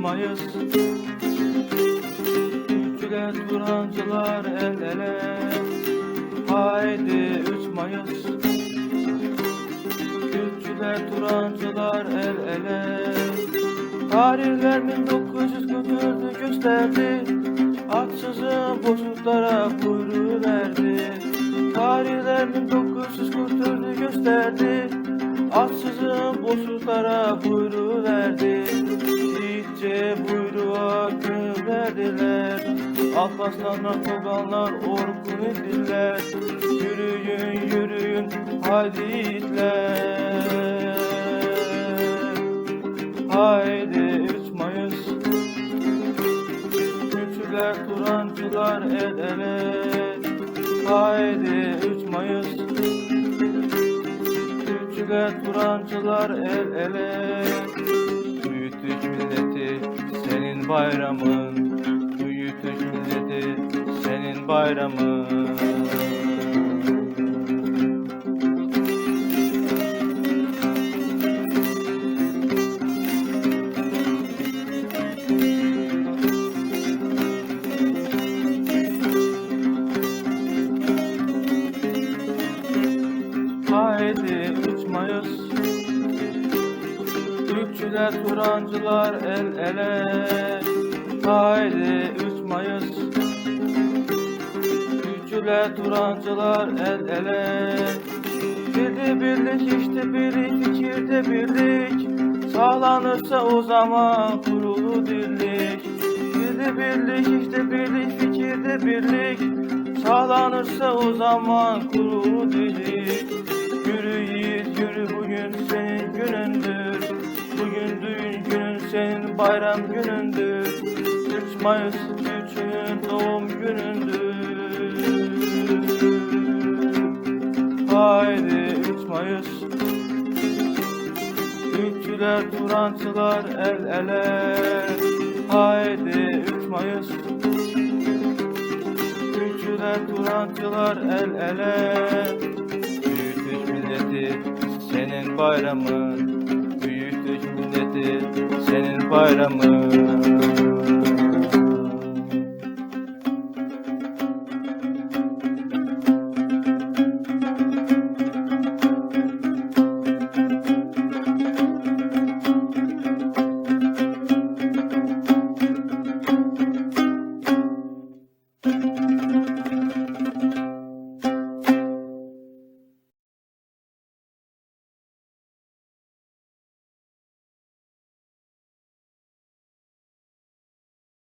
Mayıs. Türkçüler Turancılar el ele. Haydi 3 Mayıs. Türkçüler Turancılar el ele. Tarihler 1944'ü gösterdi. Aksızın bozuklara kuyruğu verdi. Tarihler 1944'ü gösterdi. Aksızın bozuklara buyruğu verdi Yiğitçe buyruğa gönül verdiler. Alparslanlar, toganlar, orkun ettiler. Yürüyün, yürüyün, haydi yiğitler Haydi 3 Mayıs. Türkçüler, Turancılar el ele Haydi 3 Mayıs. Türkçüler, Turancılar el ele Büyütük milleti senin bayramın. Büyütük milleti senin bayramın. Haydi 3 Mayıs Türkçüler, Turancılar el ele. Haydi 3 Mayıs. Türkçüler, Turancılar el ele. Birde birlik işte birlik fikirde birlik. Sağlanırsa o zaman kurulu dirlik. Birde birlik işte birlik fikirde birlik. Sağlanırsa o zaman kurulu dirlik. Yürü bayram günündür. 3 Mayıs Türkçünün doğum günündür. Haydi 3 Mayıs. Türkçüler, Turancılar el ele. Haydi 3 Mayıs. Türkçüler, Turancılar el ele. Büyütük milleti senin bayramın. Büyütük milleti senin bayramın